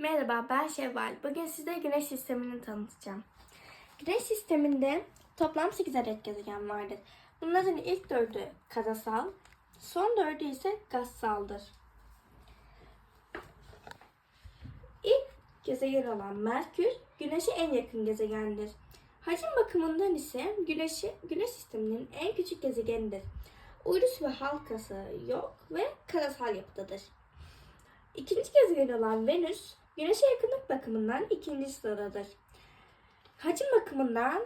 Merhaba ben Şevval. Bugün size Güneş sistemini tanıtacağım. Güneş sisteminde toplam 8 adet gezegen vardır. Bunların ilk dördü karasal, son dördü ise gazsaldır. İlk gezegen olan Merkür, Güneş'e en yakın gezegendir. Hacim bakımından ise Güneş'i, Güneş sisteminin en küçük gezegenidir. Uydusu ve halkası yok ve karasal yapıdadır. İkinci gezegen olan Venüs, Güneş'e yakınlık bakımından ikinci sıradadır. Hacim bakımından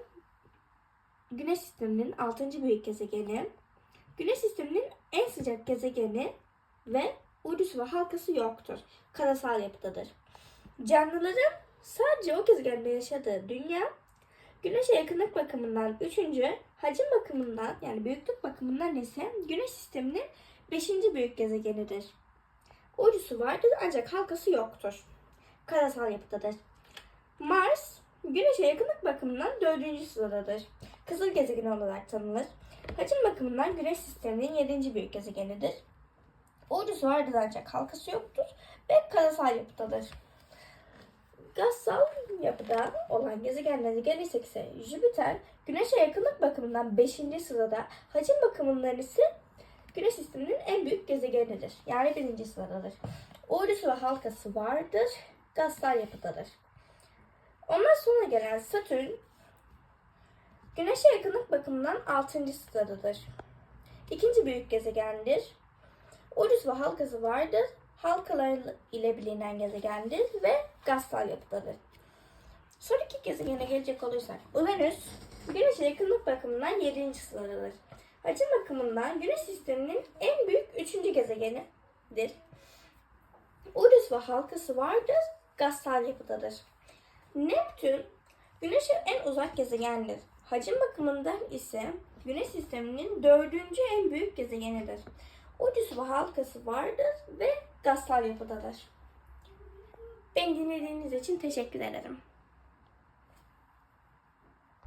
Güneş sisteminin altıncı büyük gezegeni, Güneş sisteminin en sıcak gezegeni ve uydusu ve halkası yoktur. Karasal yapıdadır. Canlıların sadece o gezegende yaşadığı dünya, Güneş'e yakınlık bakımından üçüncü, hacim bakımından yani büyüklük bakımından ise Güneş sisteminin beşinci büyük gezegenidir. Uydusu vardır ancak halkası yoktur. Karasal yapıdadır. Mars, Güneş'e yakınlık bakımından dördüncü sıradadır. Kızıl gezegen olarak tanınır. Hacim bakımından Güneş sisteminin yedinci büyük gezegenidir. Uydusu vardır ancak halkası yoktur ve karasal yapıdadır. Gazsal yapıda olan gezegenlere gelirsek ise Jüpiter, Güneş'e yakınlık bakımından 5. sırada, hacim bakımından ise Güneş sisteminin en büyük gezegenidir. Yani birinci sıradadır. Uydusu ve halkası vardır. Gazsal yapıdadır. Ondan sonra gelen Satürn, Güneş'e yakınlık bakımından 6. sıradadır. İkinci büyük gezegendir. Uydusu ve halkası vardır. Halkaları ile bilinen gezegendir ve gazsal yapıdadır. Son iki gezegene gelecek olursak Uranüs, Güneş'e yakınlık bakımından 7. sıradadır. Hacim bakımından Güneş sisteminin en büyük üçüncü gezegenidir. Uranüs ve halkası vardır, gazsal yapıdadır. Neptün, Güneş'e en uzak gezegendir. Hacim bakımından ise Güneş sisteminin dördüncü en büyük gezegenidir. Uranüs ve halkası vardır ve gazsal yapıdadır. Beni dinlediğiniz için teşekkür ederim.